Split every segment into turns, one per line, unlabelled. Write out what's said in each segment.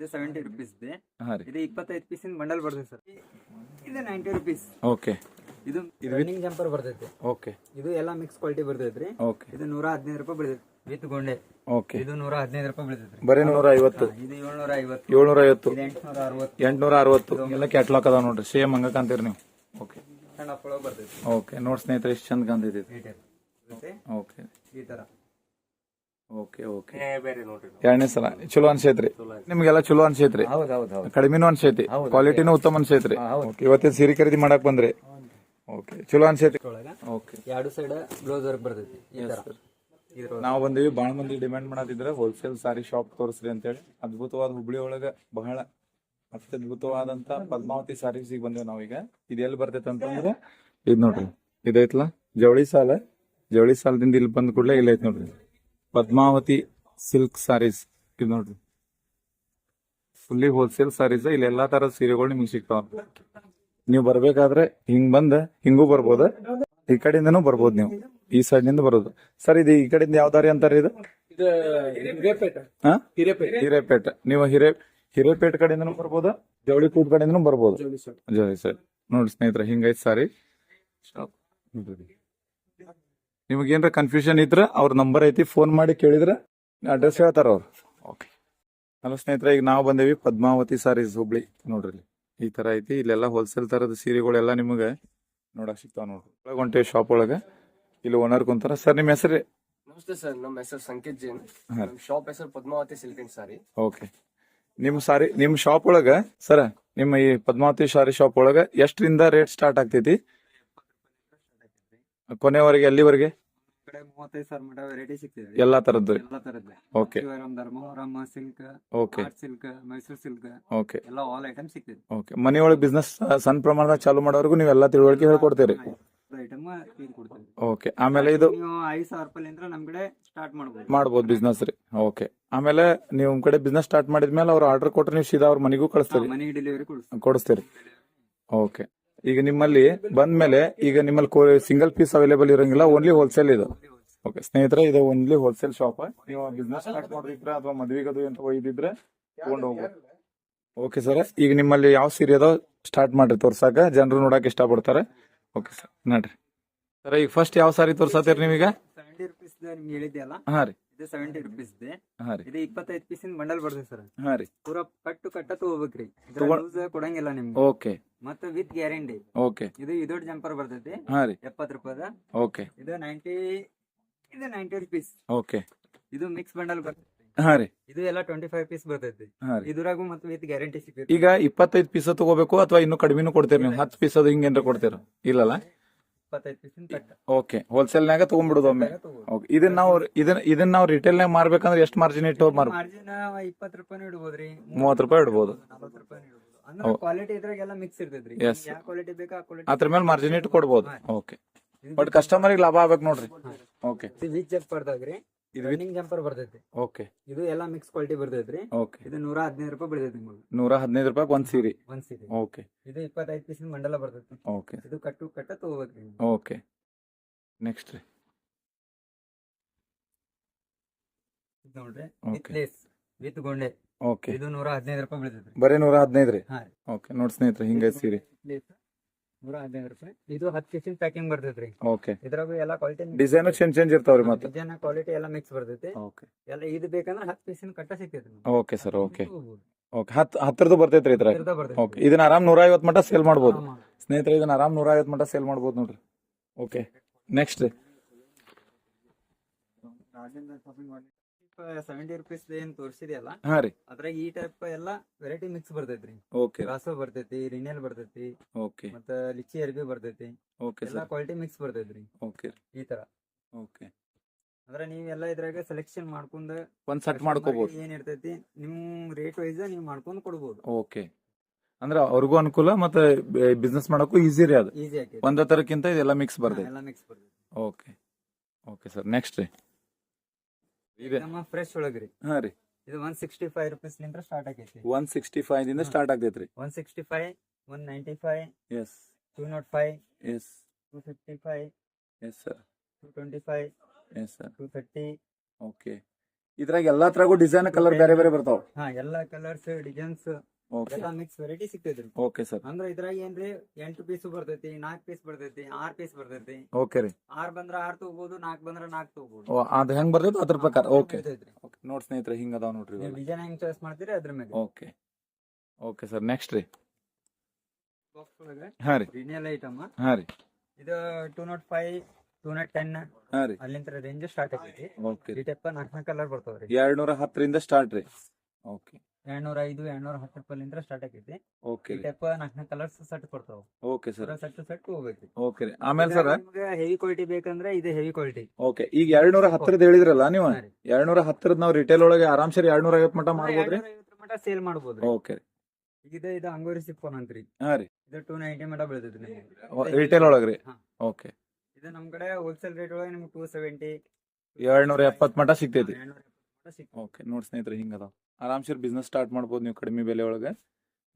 ಇದು seventy rupees ಇದೆ.
ಹಾ ರೀ.
ಇದು ಇಪ್ಪತ್ತೈದು ಪೀಸಿನ ಬಂಡಲ್ ಬರ್ತದೆ ಸರ್. ಇದು ನೈಂಟಿ ರುಪೀಸ್
ಓಕೆ.
ಇದು ರನ್ನಿಂಗ್ ಜಂಪರ್ ಬರ್ತೈತಿ.
ಓಕೆ.
ಇದು ಎಲ್ಲ ಮಿಕ್ಸ್ ಕ್ವಾಲಿಟಿ ಬರ್ತೈತ್ರಿ.
ಓಕೆ.
ಇದು ನೂರ ಹದಿನೈದು ರೂಪಾಯಿ ಬೀಳ್ತೈತಿ. ವಿತ್ ಗೊಂಡೆ.
ಓಕೆ.
ಇದು ನೂರ ಹದಿನೈದು ರೂಪಾಯಿ ಬೀಳ್ತೈತ್ರಿ
ಬರೀ ನೂರ ಐವತ್ತು.
ಇದು ಏಳ್ನೂರ ಐವತ್ತು
ಏಳ್ನೂರ ಐವತ್ತು
ಎಂಟ್ನೂರ ಅರವತ್ತು.
ಎಂಟುನೂರ ಅರವತ್ತು ಎಲ್ಲ ಕ್ಯಾಟ್ಲಾಕ್ ಅದಾವ ನೋಡ್ರಿ. ಸೇಮ್ ಹಂಗ ಕಾಂತೀರಿ ನೀವು. ಓಕೆ.
ಸಣ್ಣ ಬರ್ತೈತಿ.
ಓಕೆ. ನೋಡಿ ಸ್ನೇಹಿತರೆ ಎಷ್ಟು ಚಂದ ಕಾಣ್ತೈತಿ ಓಕೆ.
ಈ ತರ.
Okay okay. ಎರಡನೇ ಸಲ. ಚಲೋ ಅನ್ಸೈತ್ರಿ ನಿಮ್ಗೆಲ್ಲ ಚಲೋ ಅನ್ಸೈತ್ರಿ
ಹೌದು ಹೌದು ಹೌದ್.
ಕಡಿಮೆನೂ ಅನ್ಸೈತಿ. ಕ್ವಾಲಿಟಿನೂ ಉತ್ತಮ ಅನ್ಸೈತ್ರಿ ಓಕೆ ಇವತ್ತಿನ ಸೀರೆ ಖರೀದಿ ಮಾಡಕ್ ಬಂದ್ರಿ? ಓಕೆ ಚಲೋ ಅನ್ಸೈತಿ
ಒಳಗ?
ಓಕೆ.
ಎರಡು ಸೈಡ್ ಬ್ಲೌಸ್ ವರ್ಕ್ ಬರ್ತೈತಿ. ಈ ತರ.
ನಾವು ಬಂದಿವಿ ಬಹಳ ಮಂದಿ ಡಿಮ್ಯಾಂಡ್ ಮಾಡತ್ತಿದ್ರೆ ಹೋಲ್ಸೇಲ್ ಸಾರಿ ಶಾಪ್ ತೋರಿಸ್ರಿ ಅಂತೇಳಿ. ಅದ್ಭುತವಾದ ಹುಬ್ಳಿ ಒಳಗ ಬಹಳ ಅತ್ಯದ್ಭುತವಾದಂತ ಪದ್ಮಾವತಿ ಸಾರೀಸಿಗೆ ಬಂದೇವ್ ನಾವೀಗ. ಇದು ಎಲ್ಲಿ ಬರ್ತೈತೆ ಅಂತಂದ್ರೆ ಇದ್ ನೋಡ್ರಿ. ಇದೈತ್ಲಾ ಜವಳಿ ಸಾಲ. ಜವಳಿ ಸಾಲದಿಂದ ಇಲ್ಲಿ ಬಂದ ಕೂಡಲೇ ಇಲ್ಲ ಐತ್ ನೋಡ್ರಿ. ಪದ್ಮಾವತಿ ಸಿಲ್ಕ್ ಸಾರೀಸ್ ಇದು ನೋಡ್ರಿ. ಫುಲ್ಲಿ ಹೋಲ್ಸೇಲ್ ಸಾರೀಸ್ ಇಲ್ಲಿ ಎಲ್ಲಾ ತರದ ಸೀರೆಗಳು ನಿಮ್ಗೆ ಸಿಗ್ತಾವ. ನೀವು ಬರ್ಬೇಕಾದ್ರೆ ಹಿಂಗ್ ಬಂದ ಹಿಂಗೂ ಬರ್ಬೋದ ಈ ಕಡೆಯಿಂದನೂ ಬರ್ಬೋದು ನೀವು. ಈ ಸೈಡ್ನಿಂದ ಬರೋದು. ಸರ್ ಇದು ಈ ಕಡೆಯಿಂದ ಯಾವ ದಾರಿ ಅಂತಾರ ಇದು? ಹಿರೇಪೇಟ. ನೀವು ಹಿರೇ ಹಿರೇಪೇಟ್ ಕಡೆಯಿಂದನೂ ಬರ್ಬೋದ? ಜವಳಿ ಕೂಟ್ ಕಡೆಯಿಂದನು ಬರ್ಬೋದು? ಜವಳಿ ಸರ್. ನೋಡಿ ಸ್ನೇಹಿತರೆ ಹಿಂಗೈತ್ ಸಾರಿ. ನಿಮಗೇನ್ರ ಕನ್ಫ್ಯೂಷನ್ ಇದ್ರೆ ಅವ್ರ ನಂಬರ್ ಐತಿ ಫೋನ್ ಮಾಡಿ ಕೇಳಿದ್ರೆ ಅಡ್ರೆಸ್ ಹೇಳ್ತಾರ ಅವ್ರು. ಓಕೆ ಹಲೋ ಸ್ನೇಹಿತರೆ ಈಗ ನಾವು ಬಂದೇವಿ ಪದ್ಮಾವತಿ ಸಾರೀಸ್ ಹುಬ್ಳಿ. ನೋಡ್ರಿ ಇಲ್ಲಿ. ಈ ತರ ಐತಿ ಇಲ್ಲೆಲ್ಲ ಹೋಲ್ಸೇಲ್ ತರದ ಸೀರೆಗಳೆಲ್ಲ ನಿಮಗೆ ನೋಡಕ್ ಸಿಗ್ತಾವ ನೋಡ್ರಿ. ಒಳಗೆ ಹೊಂಟೇವಿ ಶಾಪ್ ಒಳಗೆ. ಇಲ್ಲಿ ಓನರ್ ಕುಂತಾರ. ಸರ್ ನಿಮ್ಮ ಹೆಸರು?
ನಮಸ್ತೆ ಸರ್ ನಮ್ಮ ಹೆಸರು ಸಂಕೇತ್ ಜೈನ್. ನಮ್ಮ ಶಾಪ್ ಹೆಸರು Padmavati silk and sari.
Okay ನಿಮ್ ಸಾರಿ ನಿಮ್ ಶಾಪ್ ಒಳಗ ಸರ್ ನಿಮ್ಮ ಈ ಪದ್ಮಾವತಿ ಸಾರಿ ಶಾಪ್ ಒಳಗ ಎಷ್ಟರಿಂದ ರೇಟ್ ಸ್ಟಾರ್ಟ್ ಆಗ್ತೈತಿ? ಕೊನೆವರೆಗೆ ಎಲ್ಲಿವರೆಗೆ?
ಈ ಕಡೆ ಮೂವತ್ತೈದು ಸಾವಿರ ಮಟ ವೆರೈಟಿ ಸಿಗ್ತಿದೆ.
ಎಲ್ಲಾ ತರದ್ದು.
ಎಲ್ಲಾ ತರದ್ದು.
Okay
Shivaram Dharmavaram silk
okay
silk Mysuru silk
okay
ಎಲ್ಲ ಆಲ್ ಐಟಮ್ ಸಿಗ್ತಿದೆ.
ಓಕೆ ಮನೆಯೊಳಗೆ ಬಿಸ್ನೆಸ್ ಸಣ್ಣ ಪ್ರಮಾಣದಾಗ ಚಾಲು ಮಾಡೋರ್ಗು ಎಲ್ಲಾ ತಿಳುವಳಿಕೆ ಹೇಳ್ಕೊಡ್ತೀರಿ.
ಐಟಮ್ ಕೊಡ್ತೇವೆ
ಓಕೆ ಆಮೇಲೆ ಇದು
ನೀವು ಐದು ಸಾವಿರ ರೂಪಾಯಿ ನಮ್ ಕಡೆ ಸ್ಟಾರ್ಟ್ ಮಾಡ್ಬೋದು.
ಮಾಡ್ಬೋದು ಬಿಸ್ನೆಸ್ ರೀ. ಓಕೆ ಆಮೇಲೆ ನೀವು ಕಡೆ ಬಿಸ್ನೆಸ್ ಸ್ಟಾರ್ಟ್ ಮಾಡಿದ್ಮೇಲೆ ಅವ್ರು ಆರ್ಡರ್ ಕೊಟ್ರೆ ನೀವು ಸೀದಾ ಅವ್ರ ಮನೆಗೂ ಕಳಿಸ್ತೀರಿ.
ಮನೆಗೆ ಡೆಲಿವರಿ ಕೊಡ್ತೀವಿ
ಕೊಡಿಸ್ತೀರಿ. ಓಕೆ ಈಗ ನಿಮ್ಮಲ್ಲಿ ಬಂದ್ಮೇಲೆ ಈಗ ನಿಮ್ಮಲ್ಲಿ ಸಿಂಗಲ್ ಪೀಸ್ ಅವೈಲೇಬಲ್ ಇರಂಗಿಲ್ಲ ಓನ್ಲಿ ಹೋಲ್ಸೇಲ್ ಇದು. ಓಕೆ ಸ್ನೇಹಿತರೆ ಇದು ಓನ್ಲಿ ಹೋಲ್ಸೇಲ್ ಶಾಪ್ ನೀವು ಬಿಸ್ನೆಸ್ ಸ್ಟಾರ್ಟ್ ಮಾಡಿದ್ರೆ ಅಥವಾ ಮದ್ವೆಗದು ಅಂತ ಒಯ್ದಿದ್ರೆ ತಗೊಂಡು ಹೋಗ್ಬೋದು. ಓಕೆ ಸರ್ ಈಗ ನಿಮ್ಮಲ್ಲಿ ಯಾವ ಸೀರೆ ಅದಾವ ಸ್ಟಾರ್ಟ್ ಮಾಡ್ರಿ ತೋರ್ಸಾಕ. ಜನರು ನೋಡಕ್ ಇಷ್ಟಪಡ್ತಾರೆ. ಓಕೆ ಸರ್ ನೋಡ್ರಿ. ಸರ್ ಈಗ ಫಸ್ಟ್ ಯಾವ ಸಾರಿ ತೋರ್ಸತ್ತೀರಿ ನೀವೀಗ?
ಸೆವೆಂಟಿ ರುಪೀಸ್ ನಿಮ್ಗೆ ಹೇಳಿದ್ದೆ ಅಲ್ಲ?
ಹಾ ರೀ.
ಇದು ಸೆವೆಂಟಿ ರುಪೀಸ್ ಇದೆ.
ಹಾ ರೀ.
ಇದು ಇಪ್ಪತ್ತೈದು ಪೀಸಿನ ಬಂಡಲ್ ಬರ್ತದೆ ಸರ್.
ಹಾ ರೀ.
ಪೂರಾ ಕಟ್ಟು ಕಟ್ಟ ತಗೋಬೇಕ್ರಿ.
ತಗೊಂಡ್-
ಲೂಸ್ ಕೊಡಂಗಿಲ್ಲ ನಿಮ್ಗೆ.
ಓಕೆ.
ಮತ್ತೆ ವಿತ್ ಗ್ಯಾರಂಟಿ
ಓಕೆ.
ಇದು ಇದೊಡ್ ಜಂಪರ್ ಬರ್ತೈತಿ.
ಹಾ ರೀ.
ಎಪ್ಪತ್ತು ರೂಪಾಯಿದ.
ಓಕೆ.
ಇದು ನೈಂಟಿ ಇದು ನೈಂಟಿ ರುಪೀಸ್
ಓಕೆ.
ಇದು ಮಿಕ್ಸ್ ಬಂಡಲ್ ಬರ್ತೈತಿ.
ಹಾ ರೀ.
ಇದು ಎಲ್ಲ ಟ್ವೆಂಟಿ ಫೈವ್ ಪೀಸ್ ಬರ್ತೈತಿ.
ಹಾ ರೀ.
ಇದ್ರಾಗೂ ಮತ್ತೆ ವಿತ್ ಗ್ಯಾರಂಟಿ ಸಿಗ್ತೈತಿ.
ಈಗ ಇಪ್ಪತ್ತೈದು ಪೀಸ್ ತಗೋಬೇಕು ಅಥವಾ ಇನ್ನು ಕಡಿಮೆನೂ ಕೊಡ್ತೀರಿ ನೀವು? ಹತ್ತು ಪೀಸ್ ಅದು ಹಿಂಗೇನ್ರ ಕೊಡ್ತೀರ? ಇಲ್ಲಲ್ಲ?
ಇಪ್ಪತ್ತೈದು ಪೀಸಿನ ಕಟ್ಟ
ಓಕೆ ಹೋಲ್ಸೇಲ್ನಾಗ ತಗೊಂಡ್ಬಿಡುದು ಒಮ್ಮೆ. ಇದನ್ನ ನಾವು ಇದನ್ನ ಇದನ್ನ ನಾವು ರಿಟೇಲ್ನಾಗ ಮಾರ್ಬೇಕಂದ್ರೆ ಎಷ್ಟು ಮಾರ್ಜಿನ್ ಇಟ್ಟು ಮಾರ್
ಮಾರ್ಜಿನ್ ಇಪ್ಪತ್ತು ರೂಪಾಯಿ ಇಡ್ಬೋದ್ರಿ
ಮೂವತ್ತು ರೂಪಾಯಿ ಇಡ್ಬೋದು.
ನಲ್ವತ್ತು ರೂಪಾಯಿ ಇಡ್ಬೋದು. ಅಂದ್ರೆ ಕ್ವಾಲಿಟಿ ಇದ್ರಾಗೆಲ್ಲ ಮಿಕ್ಸ್ ಇರ್ತೈತ್ರಿ.
Yes.
ಯಾವ ಕ್ವಾಲಿಟಿ ಬೇಕಾ ಆ ಕ್ವಾಲಿಟಿ
ಅದ್ರ ಮೇಲೆ ಮಾರ್ಜಿನ್ ಇಟ್ಟು ಕೊಡ್ಬೋದು. ಓಕೆ ಬಟ್ ಕಸ್ಟಮರ್ಗೆ ಲಾಭ ಆಗ್ಬೇಕು ನೋಡ್ರಿ. ಓಕೆ
ಇದು ಚೆಕ್
ಇದು
ರನ್ನಿಂಗ್ ಜಂಪರ್ ಬರ್ತೈತಿ.
ಓಕೆ.
ಇದು ಎಲ್ಲಾ ಮಿಕ್ಸ್ ಕ್ವಾಲಿಟಿ ಬರ್ತೈತ್ರಿ.
ಓಕೆ.
ಇದು ನೂರ ಹದಿನೈದು ರೂಪಾಯಿ ಬರ್ತೈತಿ ನಿಮ್ಗೆ.
ನೂರ ಹದಿನೈದು ರೂಪಾಯಿ ಒಂದ್ ಸೀರೆ.
ಒಂದ್ ಸೀರೆ.
ಓಕೆ.
ಇದು ಇಪ್ಪತ್ತೈದು ಪೀಸಿನ ಮಂಡಲ ಬರ್ತೈತಿ.
ಓಕೆ.
ಇದು ಕಟ್ಟು ಕಟ್ಟ ತಗೋಬೇಕ್ರಿ.
ಓಕೆ. ನೆಕ್ಸ್ಟ್ ರೀ
ಇದು ನೋಡ್ರಿ
Okay.
ವಿತ್ ಗೊಂಡೆ.
ಓಕೆ.
ಇದು ನೂರ ಹದಿನೈದು ರೂಪಾಯಿ ಬೀಳ್ತೈತಿ.
ಬರೀ ನೂರ ಹದಿನೈದು ರೀ?
ಹಾ
ಓಕೆ ನೋಡಿ ಸ್ನೇಹಿತರೆ ಹಿಂಗೆ ಸೀರೆ.
ನೂರ ಹದಿನೈದು ರೂಪಾಯಿ. ಇದು ಹತ್ತು ಪೀಸಿನ ಪ್ಯಾಕಿಂಗ್ ಬರ್ತೈತ್ರಿ.
ಓಕೆ
ಇದ್ರಾಗ ಎಲ್ಲ ಕ್ವಾಲಿಟಿ
ಡಿಸೈನ್ ಚೇಂಜ್ ಚೇಂಜ್ ಇರ್ತಾವ್ರಿ ಮತ್ತೆ?
ಡಿಸೈನ್ ಕ್ವಾಲಿಟಿ ಎಲ್ಲ ಮಿಕ್ಸ್ ಬರ್ತೈತಿ.
ಓಕೆ
ಎಲ್ಲ ಇದು ಬೇಕಂದ್ರೆ ಹತ್ತು ಪೀಸಿನ ಕಟ್ಟ ಸಿಗ್ತೈತಿ
ಓಕೆ ಸರ್ ಓಕೆ ಓಕೆ ಹತ್ತು ಹತ್ತರದ್ದು ಬರ್ತೈತ್ರಿ ಇದ್ರಾಗ? ಓಕೆ ಇದನ್ನ ಆರಾಮ್ ನೂರ ಐವತ್ತು ಮಟ ಸೇಲ್ ಮಾಡ್ಬೋದು. ಸ್ನೇಹಿತರೆ ಇದನ್ನ ಆರಾಮ್ ನೂರ ಐವತ್ತು ಮಟ ಸೇಲ್ ಮಾಡ್ಬೋದು ನೋಡ್ರಿ. ಓಕೆ ನೆಕ್ಸ್ಟ್ ರೀ
ಸೆವೆಂಟಿ ರುಪೀಸ್ ಏನ್ ತೋರಿಸಿದೆಯಲ್ಲ
ಹಾ ರೀ.
ಅದ್ರಾಗ ಈ ಟೈಪ್ ಎಲ್ಲ ವೆರೈಟಿ ಮಿಕ್ಸ್ ಬರ್ತೈತ್ರಿ.
ಓಕೆ
ರಾಸೋ ಬರ್ತೈತಿ ರಿನೇಲ್ ಬರ್ತೈತಿ
ಓಕೆ
ಮತ್ತ ಲಿಚಿ ಅರ್ಬಿ ಬರ್ತೈತಿ.
ಓಕೆ
ಎಲ್ಲ ಕ್ವಾಲಿಟಿ ಮಿಕ್ಸ್ ಬರ್ತೈತ್ರಿ.
ಓಕೆ
ಈ ತರ.
ಓಕೆ
ಅಂದ್ರೆ ನೀವೆಲ್ಲ ಇದ್ರಾಗ ಸೆಲೆಕ್ಷನ್ ಮಾಡ್ಕೊಂಡ್
ಒಂದ್ ಸೆಟ್ ಮಾಡ್ಕೋಬಹುದು
ಏನ್ ಇರ್ತೈತಿ ನಿಮ್ ರೇಟ್ ವೈಸ್ ನೀವ್ ಮಾಡ್ಕೊಂಡು ಕೊಡ್ಬೋದು.
ಓಕೆ ಅಂದ್ರೆ ಅವ್ರಿಗೂ ಅನುಕೂಲ ಮತ್ತೆ ಬಿಸ್ನೆಸ್ ಮಾಡಕ್ಕೂ ಈಸಿ ರೀ ಅದು.
ಈಸಿ
ಒಂದೇ ತರಕ್ಕಿಂತ ಇದೆಲ್ಲ ಮಿಕ್ಸ್ ಬರ್ತೈತೆ.
ಎಲ್ಲ ಮಿಕ್ಸ್ ಬರ್ತೈತಿ
ಓಕೆ ಓಕೆ ಸರ್ ನೆಕ್ಸ್ಟ್ ರೀ. ಇದೆ.
ನಮ್ಮ ಫ್ರೆಶ್ ಒಳಗ್ರಿ.
ಹಾ ರೀ.
ಇದು ಒನ್ ಸಿಕ್ಸ್ಟಿ ಫೈವ್ ರುಪೀಸ್ ನಿಂತ್ರ ಸ್ಟಾರ್ಟ್ ಆಗೈತಿ.
ಒನ್ ಸಿಕ್ಸ್ಟಿ ಫೈವ್ ದಿಂದ start
one sixty five one ninety five
yes
two not five
yes
two fifty five
yes sir
two twenty five
yes sir
two thirty
okay ಇದ್ರಾಗ ಎಲ್ಲಾ ತರಗೂ design colour ಬೇರೆ ಬೇರೆ ಬರ್ತಾವ.
ಹಾ ಎಲ್ಲಾ colours designs mix variety ಸಿಗ್ತೈತ್ರಿ
okay sir
ಅಂದ್ರ ಇದ್ರಾಗ ಏನ್ರಿ? ಎಂಟು ಪೀಸ್ ಬರ್ತೈತಿ ನಾಲ್ಕ್ ಪೀಸ್ ಬರ್ತೈತಿ ಆರ್ ಪೀಸ್ ಬರ್ತೈತಿ.
ಓಕೆ ರೀ.
ಆರ್ ಬಂದ್ರ ಆರ್ ತಗೋಬಹುದು ನಾಲ್ಕ್ ಬಂದ್ರ ನಾಲ್ಕ್ ತಗೋಬಹುದು
ಅದ್ ಹೆಂಗ್ ಬರ್ತೈತಿ ಅದ್ರ ಪ್ರಕಾರ. ಓಕೆ ನೋಡ್ ಸ್ನೇಹಿತರೆ ಹಿಂಗ ಅದಾವ ನೋಡ್ರಿ
ಡಿಸೈನ್ ಹೆಂಗ್ ಚಾಯ್ಸ್ ಮಾಡ್ತೀರಿ ಅದ್ರ ಮೇಲೆ.
ಓಕೆ ಓಕೆ ಸರ್ ನೆಕ್ಸ್ಟ್ ರೀ. ಹಾ ರೀ.
ರಿನಿಯಲ್ ಐಟಮ್
ಹಾ ರೀ.
ಇದು two not five two not ten
ಹಾ ರೀ.
ಅಲ್ಲಿಂದ ರೇಂಜ್ ಸ್ಟಾರ್ಟ್ ಆಗೈತಿ
ಓಕೆ
ಈ ಟೈಪ್ ನಾಲ್ಕು ಕಲರ್ ಬರ್ತಾವ್ರಿ.
ರೀ ನೂರ ಹತ್ತರಿಂದ ಸ್ಟಾರ್ಟ್ ರೀ. ಓಕೆ
ಎರಡ್ನೂರ ಐದು ಎರಡ್ನೂರ ಹತ್ತು ರೂಪಾಯಿಲಿಂದ ಸ್ಟಾರ್ಟ್ ಆಗೈತಿ
ಓಕೆ ರೀ
ಟೈಪ್ ನಾಲ್ಕು ನಾಲ್ಕು ಕಲರ್ಸ್ ಸೆಟ್ ಕೊಡ್ತಾವ
ಓಕೆ ಸರ್
ಸೆಟ್ ಸೆಟ್ ಹೋಗ್ಬೇಕು.
ಓಕೆ ರೀ. ಆಮೇಲೆ ಸರ್
ಹೆವಿ ಕ್ವಾಲಿಟಿ ಬೇಕಂದ್ರೆ ಇದು ಹೆವಿ ಕ್ವಾಲಿಟಿ
ಓಕೆ ಈಗ ಎರಡ್ನೂರ ಹತ್ತರದ್ದು ಹತ್ತರದ ಹೇಳಿದ್ರಲ್ಲ ನೀವು? ಎರಡ್ನೂರ ಹತ್ತರದ ನಾವು ರಿಟೇಲ್ ಒಳಗೆ ಆರಾಮ್ ಸರಿ ಎರಡ್ ನೂರ ಐವತ್ತು ಮಟ ಮಾಡ್ಬೋದ್ರಿ
ಮಟ ಸೇಲ್ ಮಾಡ್ಬೋದು
ಓಕೆ
ಈಗ ಇದು ಇದು ಅಂಗೋರಿ ಸಿಕ್ಕೋನ್ ಅಂತ್ರಿ.
ಹಾ ರೀ.
ಇದು ಟೂ ನೈಂಟಿ ಮಟ ನಿಮ್ಗೆ.
ರಿಟೇಲ್ ಒಳಗ್ರಿ
ಹಾ.
ಓಕೆ
ಇದು ನಮ್ಮ ಕಡೆ ಹೋಲ್ಸೇಲ್ ರೇಟ್ ಒಳಗೆ ನಿಮ್ಗೆ ಟೂ ಸೆವೆಂಟಿ
ಎರಡ್ನೂರ ಎಪ್ಪತ್ತು ಎಪ್ಪತ್ ಮಟ ಸಿಗ್ತೈತಿ. ಓಕೆ ನೋಡಿ ಸ್ನೇಹಿತರೆ ಹಿಂಗ ಅದಾವ ಆರಾಮ್ ಸರ್ ಬಿಸ್ನೆಸ್ ಸ್ಟಾರ್ಟ್ ಮಾಡ್ಬೋದು ನೀವು ಕಡಿಮೆ ಬೆಲೆ ಒಳಗೆ.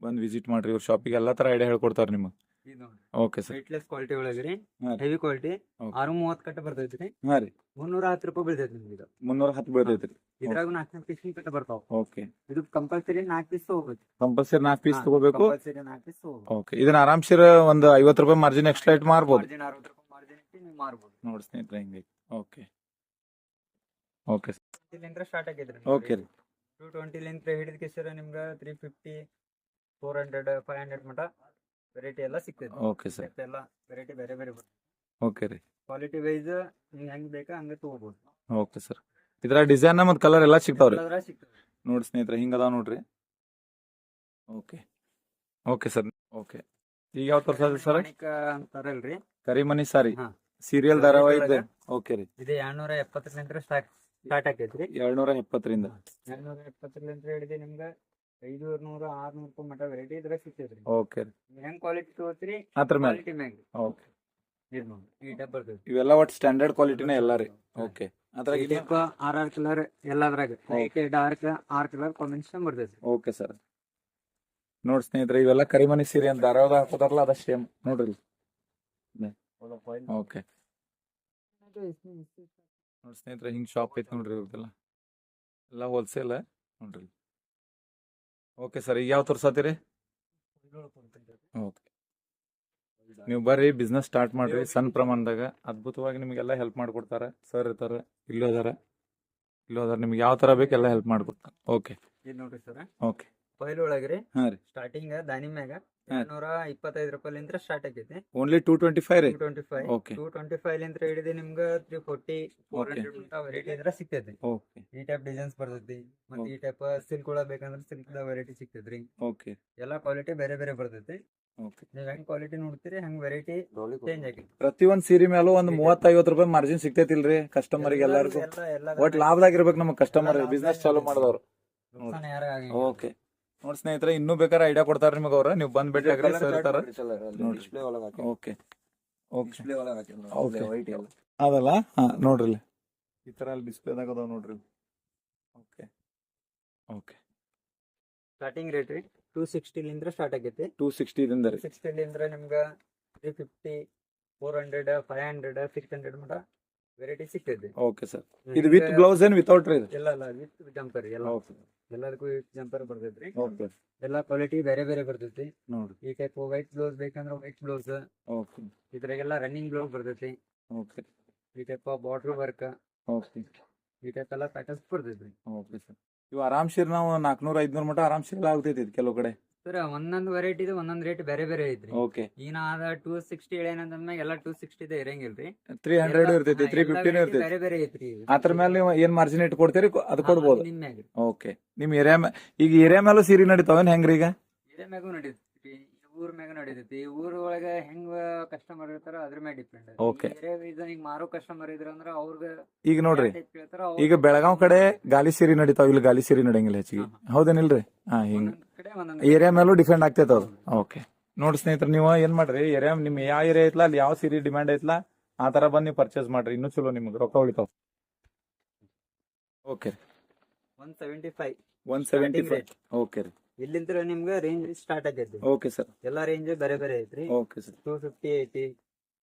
ಬಂದು ವಿಸಿಟ್ ಮಾಡ್ರಿ ಇವ್ರ ಶಾಪಿಗೆ ಎಲ್ಲಾ ತರ ಐಡಿಯಾ ಹೇಳ್ಕೊಡ್ತಾರೆ ನಿಮಗೆ. ಓಕೆ ಸರ್
ವೆಯ್ಟ್ಲೆಸ್ ಕ್ವಾಲಿಟಿ ಒಳಗೆ ರೀ.
ರೀ.
ಹೆವಿ ಕ್ವಾಲಿಟಿ ಆರು ಮೂವತ್ತು ಕಟ್ಟ ಬರ್ತೈತ್ರಿ.
ಹಾ ರೀ.
ಮುನ್ನೂರ ಹತ್ತು ರೂಪಾಯಿ ಬೀಳ್ತೈತಿ ನಿಮ್ಗೆ ಇದು.
ಮುನ್ನೂರ ಹತ್ತು ಬೀಳ್ತೈತ್ರಿ.
ಇದ್ರಾಗ ನಾಲ್ಕು ನಾಲ್ಕು ಪೀಸ್ ಕಟ್ಟ ಬರ್ತಾವ.
ಓಕೆ
ಇದು ಕಂಪಲ್ಸರಿ ನಾಲ್ಕು ಪೀಸ್ ತಗೋಬೇಕು.
ಕಂಪಲ್ಸರಿ ನಾಲ್ಕು ಪೀಸ್ ತಗೋಬೇಕು?
ಕಂಪಲ್ಸರಿ ನಾಲ್ಕು ಪೀಸ್ ತಗೋಬೇಕು.
ಓಕೆ ಇದನ್ನ ಆರಾಮ್ ಸರ್ ಒಂದು ಐವತ್ತು ರೂಪಾಯಿ ಮಾರ್ಜಿನ್ ಎಕ್ಸ್ಟ್ರಾ ಇಟ್ಟು ಮಾರ್ಬೋದು
ಮಾರ್ಜಿನ್ ಅರವತ್ತು ರೂಪಾಯಿ ಮಾರ್ಜಿನ್ ಇಟ್ಟು ನೀವು ಮಾರ್ಬೋದು.
ನೋಡಿ ಸ್ನೇಹಿತರೆ ಹಿಂಗೆ ಓಕೆ ಓಕೆ
ಇಲ್ಲಿಂದ ಸ್ಟಾರ್ಟ್ ಆಗೈತ್ರಿ
ಓಕೆ ರೀ.
ಟೂ ಟ್ವೆಂಟಿಲಿಂದ ಹಿಡಿದ ಕೇಸರ ನಿಮ್ಗೆ three fifty four hundred five hundred ಮಟ ವೆರೈಟಿ ಎಲ್ಲ ಸಿಗ್ತದೆ
ಓಕೆ ಸರ್
ಎಲ್ಲ ವೆರೈಟಿ ಬೇರೆ ಬೇರೆ
ಓಕೆ ರೀ.
ಕ್ವಾಲಿಟಿ ವೈಸ್ ನಿಮ್ಗೆ ಹೆಂಗ್ ಬೇಕಾ ಹಂಗೆ ತಗೋಬಹುದು
ಓಕೆ ಸರ್ ಇದ್ರ ಡಿಸೈನ್ ಮತ್ತು ಕಲರ್ ಎಲ್ಲ ಸಿಗ್ತಾವ್ರಿ
ರೀ. ಸಿಗ್ತದೆ.
ನೋಡಿ ಸ್ನೇಹಿತರೆ ಹಿಂಗೆ ಅದಾವ ನೋಡ್ರಿ. ಓಕೆ ಓಕೆ ಸರ್ ಓಕೆ ಈಗ ಯಾವ ತೋರ್ಸೋದ್ರಿ ಸರ್?
ಅಂತಾರಲ್ರಿ?
ಕರಿಮನಿ ಸಾರಿ.
ಹಾ.
ಸೀರಿಯಲ್ ಧಾರಾವಾಹಿ ಇದೆ. ಓಕೆ ರೀ.
ಇದು ಎರಡ್ನೂರ ಎಪ್ಪತ್ತರಿಂದ ಸ್ಟಾರ್ಟ್ ಸ್ಟಾರ್ಟ್ ಆಗೈತ್ರಿ
ಎರಡ್ನೂರ ಎಪ್ಪತ್ತರಿಂದ.
ಎರಡ್ನೂರ ಎಪ್ಪತ್ತರಿಂದ ಹಿಡಿದು ನಿಮ್ಗೆ. ಐದೂರ ನೂರ ಆರ್ನೂರ್ ರೂಪಾಯಿ ಮಟ ವೆರೈಟಿ ಇದ್ರಾಗ ಸಿಗ್ತೈತ್ರಿ
ಓಕೆ ರೀ.
ಹೆಂಗ್ ಕ್ವಾಲಿಟಿ ತಗೋತೀರಿ?
ಅದ್ರ ಮೇಲೆ.
ಕ್ವಾಲಿಟಿ ಮ್ಯಾಗ.
ಓಕೆ
ಇದು ನೋಡಿ ಈ ಬರ್ತೈತಿ
ಇವೆಲ್ಲ ಒಟ್ಟು ಸ್ಟ್ಯಾಂಡರ್ಡ್ ಕ್ವಾಲಿಟಿನ ಎಲ್ಲ ರೀ. ಓಕೆ ಅದ್ರಾಗ
ಟೈಪ್ ಆರ್ ಆರ್ ಕಲರ್ ಎಲ್ಲದ್ರಾಗ. ಲೈಟ್ ಡಾರ್ಕ್ ಆರ್ ಕಲರ್ ಕಾಂಬಿನೇಷನ್ ಬರ್ತೈತಿ
ಓಕೆ ಸರ್ ನೋಡಿ ಸ್ನೇಹಿತರೆ ಇವೆಲ್ಲ ಕರಿಮನಿ ಸೀರೆ ಅಂತ ಧಾರಾವಾಹಿ ಹಾಕೋತಾರಲ್ಲ ಅದ ಸೇಮ್ ನೋಡ್ರಿ ಓಕೆ ನೋಡಿ ಸ್ನೇಹಿತರೆ ಹಿಂಗೆ ಶಾಪ್ ಐತೆ ನೋಡ್ರಿ ಇವ್ರದ್ದೆಲ್ಲ ಎಲ್ಲ ಹೋಲ್ಸೇಲ್ ನೋಡ್ರಿ ಓಕೆ ಸರ್ ಈಗ ಯಾವ ತೋರ್ಸತ್ತೀರಿ ಓಕೆ ನೀವು ಬರ್ರಿ ಬಿಸ್ನೆಸ್ ಸ್ಟಾರ್ಟ್ ಮಾಡ್ರಿ. ಸಣ್ಣ ಪ್ರಮಾಣದಾಗ. ಅದ್ಭುತವಾಗಿ ನಿಮಗೆಲ್ಲ ಹೆಲ್ಪ್ ಮಾಡಿಕೊಡ್ತಾರೆ. ಸರ್ ಇರ್ತಾರೆ ಇಲ್ಲೂ ಇಲ್ಲೋದಾರೆ ಇಲ್ಲೂ ಅದಾರ ನಿಮ್ಗೆ ಯಾವ ಥರ ಬೇಕು ಎಲ್ಲ ಹೆಲ್ಪ್ ಮಾಡಿಕೊಡ್ತಾರೆ. ಓಕೆ
ನೋಡ್ರಿ ಸರ್
ಓಕೆ
ಫೈಲ್ ಒಳಗ್ರಿ
ಹಾ ರೀ.
ಸ್ಟಾರ್ಟಿಂಗ್ ದಾನಿ ಮ್ಯಾಗ
ಹಾ.
ನೂರ ಇಪ್ಪತ್ತೈದು ರೂಪಾಯಿಲಿಂದ ಸ್ಟಾರ್ಟ್ ಆಗೈತಿ.
ಓನ್ಲಿ ಟೂ ಟ್ವೆಂಟಿ ಫೈವ್ ರೀ?
Two twenty five
okay
two twenty five ಲಿಂದ ಹಿಡಿದು ನಿಮ್ಗ three forty four
Okay.
Hundred variety ಇದ್ರ ಸಿಗ್ತೈತಿ.
ಓಕೆ
ಈ ಟೈಪ್ ಡಿಸೈನ್ಸ್ ಬರ್ತೈತಿ. ಮತ್ತೆ ಈ ಟೈಪ್ ಸಿಲ್ಕ್ ಒಳಗ್ ಬೇಕಂದ್ರೆ ಸಿಲ್ಕ್ ವೆರೈಟಿ ಸಿಗ್ತೈತ್ರಿ.
ಓಕೆ
ಎಲ್ಲಾ ಕ್ವಾಲಿಟಿ ಬೇರೆ ಬೇರೆ ಬರ್ತೈತಿ.
ಓಕೆ
ನೀವ್ ಹೆಂಗ್ ಕ್ವಾಲಿಟಿ ನೋಡ್ತೀರಿ ಹಂಗ್ ವೆರೈಟಿ ಚೇಂಜ್ ಆಗಿ
ಪ್ರತಿ ಒಂದ್ ಸೀರೆ ಮೇಲೂ ಒಂದ್ ಮೂವತ್ತೈವತ್ತು ರೂಪಾಯಿ ಮಾರ್ಜಿನ್ ಸಿಗ್ತೈತಿಲ್ರಿ? ಕಸ್ಟಮರ್ ಎಲ್ಲಾರ್ಗು.
ಎಲ್ಲಾ- ಎಲ್ಲ
ಒಟ್ ಲಾಭದಾಗಿರ್ಬೇಕು ನಮ್ ಕಸ್ಟಮರ್ ಬಿಸ್ನೆಸ್ ಚಾಲೂ ಮಾಡಿದವ್ರು.
ನುಕ್ಸಾನ
ಓಕೆ ನೋಡ್ ಸ್ನೇಹಿತರೆ ಇನ್ನೂ ಬೇಕಾದ್ರೆ ಐಡಿಯಾ ಕೊಡ್ತಾರೆ ನಿಮಗೆ ಅವ್ರ. ನೀವು ಬಂದ್ ಭೇಟಿ ಆಗ್ರಿ ಸರ್ ಇರ್ತಾರ ನೋಡ್ರಿ. ಓಕೆ. ಓಕೆ. ವೈಟ್ ಅದಲ್ಲ? ಹಾ ನೋಡ್ರಿ ಇಲ್ಲಿ. ಈ ತರ ಅಲ್ಲಿ ಡಿಸ್ಪ್ಲೇದಾಗ ಅದಾವ ನೋಡ್ರಿ ಓಕೆ. ಓಕೆ.
ಸ್ಟಾರ್ಟಿಂಗ್ ರೇಟ್ ರೀ ಟೂ ಸಿಕ್ಸ್ಟಿ ಲಿಂದ್ರ ಸ್ಟಾರ್ಟ್ ಆಗೈತಿ.
ಟೂ ಸಿಕ್ಸ್ಟಿ ದಿಂದ ರೀ.
ಸಿಕ್ಸ್ಟಿ ನಿಮ್ಗೆ three fifty four hundred five hundred six hundred ಮಟ ವೆರೈಟಿ ಸಿಗ್ತೈತಿ.
Okay sir. ಇದು ವಿತ್ ಬ್ಲೌಸ್ ಏನ್ ವಿತೌಟ್ ರೀ
ಇಲ್ಲ ಇಲ್ಲ ವಿತ್ ಜಂಪರ್ ಎಲ್ಲ.
ಓಕೆ.
ಎಲ್ಲದಕ್ಕೂ ಜಂಪರ್ ಬರ್ತೈತ್ರಿ
ಓಕೆ
ಎಲ್ಲಾ ಕ್ವಾಲಿಟಿ ಬೇರೆ ಬೇರೆ ಬರ್ತೈತಿ
ನೋಡ್ರಿ
ಈ ಟೈಪ್ ವೈಟ್ ಬ್ಲೌಸ್ ಬೇಕಂದ್ರ ವೈಟ್ ಬ್ಲೌಸ್
ಓಕೆ
ಇದ್ರಾಗೆಲ್ಲ ರನ್ನಿಂಗ್ ಬ್ಲೌಸ್ ಬರ್ತೈತಿ
ಓಕೆ
ಈ ಟೈಪ್ ಬಾರ್ಡರ್ ವರ್ಕ್
ಓಕೆ
ಈ ಟೈಪ್ ಎಲ್ಲ ಪ್ಯಾಟರ್ನ್ಸ್ ಬರ್ತೈತ್ರಿ
ಓಕೆ ಸರ್ ಇವು ಆರಾಮ್ ಶೀರ್ ನಾವು ನಾಲ್ಕನೂರ ಐದ್ನೂರ್ ಮಟ ಆರಾಮ್ ಶೀರ್ ಆಗ್ತೈತಿ ಕೆಲವು ಕಡೆ.
ಸರ್ ಒಂದೊಂದು ವೆರೈಟಿದು ಒಂದೊಂದ್ ರೇಟ್ ಬೇರೆ ಬೇರೆ ಐತ್ರಿ.
ಓಕೆ
ಈಗ ನಾ ಅದ ಟೂ ಸಿಕ್ಸ್ಟಿ ಹೇಳೇನಂದ್ಮ್ಯಾಗ ಎಲ್ಲ ಟೂ ಸಿಕ್ಸ್ಟಿ ಇರಂಗಿಲ್ರಿ.
ತ್ರೀ ಹಂಡ್ರೆಡ್ ಇರ್ತೈತಿ ತ್ರೀ ಫಿಫ್ಟಿನೂ ಇರ್ತೈತಿ.
ಬೇರೆ ಬೇರೆ ಐತ್ರಿ.
ಅದ್ರ ಮೇಲೆ ನೀವು ಏನ್ ಮಾರ್ಜಿನ್ ಇಟ್ಟು ಕೊಡ್ತೀರಿ ಅದು ಕೊಡ್ಬೋದು. ಓಕೆ ನಿಮ್ ಏರಿಯಾ ಈಗ ಏರಿಯಾ ಮೇಲೆ ಸೀರೆ ನಡೀತಾವೇನ್ ಹೆಂಗ್ರಿ ಈಗ
ಏರಿಯಾ ಮ್ಯಾಗೂ ನಡೀತೈತಿ. ಊರ್ ಮ್ಯಾಗ ನಡೀತೈತಿ. ಊರ್ ಒಳಗ ಹೆಂಗ ಕಸ್ಟಮರ್ ಇರ್ತಾರ ಅದ್ರ ಮ್ಯಾಗ ಡಿಪೆಂಡ್
Okay.
ಈಗ ಮಾರೋ ಕಸ್ಟಮರ್ ಇದ್ರ ಅಂದ್ರ ಅವ್ರಿಗೆ
ಈಗ ನೋಡ್ರಿ ಈಗ ಬೆಳಗಾವ್ ಕಡೆ ಗಾಲಿ ಸೀರಿ ನಡೀತಾವ ಇಲ್ಲಿ ಗಾಲಿ ಸೀರಿ ನಡೆಯಂಗಿಲ್ಲ ಹೆಚ್ಚಿಗೆ. ಹೌದೇನಿಲ್ರಿ? ಹಾ ಹಿಂಗ.
ಒಂದೊಂದ್ ಕಡೆ ಒಂದೊಂದ್
ಏರಿಯಾ ಮೇಲೂ ಡಿಪೆಂಡ್ ಆಗ್ತೈತೆ ಅದು. ಓಕೆ ನೋಡಿ ಸ್ನೇಹಿತರೆ ನೀವು ಏನ್ ಮಾಡ್ರಿ? ಏರಿಯಾ ನಿಮ್ ಯಾವ ಏರಿಯಾ ಐತ್ಲಾ ಅಲ್ಲಿ ಯಾವ ಸೀರಿ ಡಿಮ್ಯಾಂಡ್ ಐತ್ಲಾ ಆ ತರ ಬಂದ್ ನೀವು ಪರ್ಚೇಸ್ ಮಾಡ್ರಿ. ಇನ್ನೂ ಚಲೋ ನಿಮ್ಗೆ ರೊಕ್ಕ ಉಳಿತಾವ. Okay
one seventy five
one seventy five. Okay ರೀ.
ಇಲ್ಲಿಂದ ನಿಮ್ಗೆ ರೇಂಜ್ ಸ್ಟಾರ್ಟ್ ಆಗೈತಿ.
ಓಕೆ ಸರ್
ಎಲ್ಲಾ ರೇಂಜ್ ಬೇರೆ ಬೇರೆ ಐತ್ರಿ.
ಓಕೆ ಸರ್
ಟೂ ಫಿಫ್ಟಿ ಐತಿ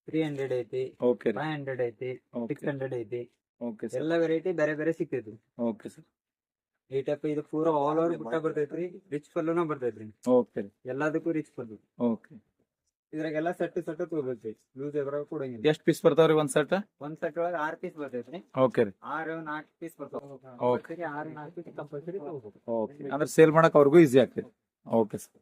ತ್ರೀ ಹಂಡ್ರೆಡ್ ಐತಿ
ಓಕೆ
ಫೈವ್ ಹಂಡ್ರೆಡ್ ಐತಿ ಸಿಕ್ಸ್ ಹಂಡ್ರೆಡ್ ಐತಿ.
ಓಕೆ ಸರ್
ಎಲ್ಲಾ ವೆರೈಟಿ ಬೇರೆ ಬೇರೆ ಸಿಗ್ತೈತಿ.
ಓಕೆ ಸರ್
ಈ ಟೈಪ್ ಇದು ಪೂರ ಆಲ್ ಓವರ್ ಬುಟ್ಟ ಬರ್ತೈತ್ರಿ ರಿಚ್ ಪಲ್ಲುನ ಬರ್ತೈತ್ರಿ.
ಓಕೆ
ಎಲ್ಲದಕ್ಕೂ ರಿಚ್ ಫಲ್ಲು
ಓಕೆ
ಇದ್ರಾಗೆಲ್ಲ ಸೆಟ್ ಸೆಟ್ ತಗೋಬೇಕು. ಲೂಸ್ ಇದ್ರಾಗ ಕೊಡಂಗಿಲ್ಲ.
ಎಷ್ಟು ಪೀಸ್ ಬರ್ತಾವ್ರಿ ಒಂದ್ ಸೆಟ್
ಒಂದ್ ಸೆಟ್ ಒಳಗ ಆರ್ ಪೀಸ್ ಬರ್ತೈತ್ರಿ
ಓಕೆ ರೀ.
ಆರು ನಾಲ್ಕು ಪೀಸ್ ಬರ್ತಾವ.
ಓಕೆ
ಆರು ನಾಲ್ಕು ಪೀಸ್ ಕಂಪಲ್ಸರಿ ತಗೋಬೇಕು.
ಓಕೆ ಅಂದ್ರೆ ಸೇಲ್ ಮಾಡಕ್ ಅವ್ರಿಗೂ ಈಸಿ ಆಗ್ತೈತಿ. ಓಕೆ ಸರ್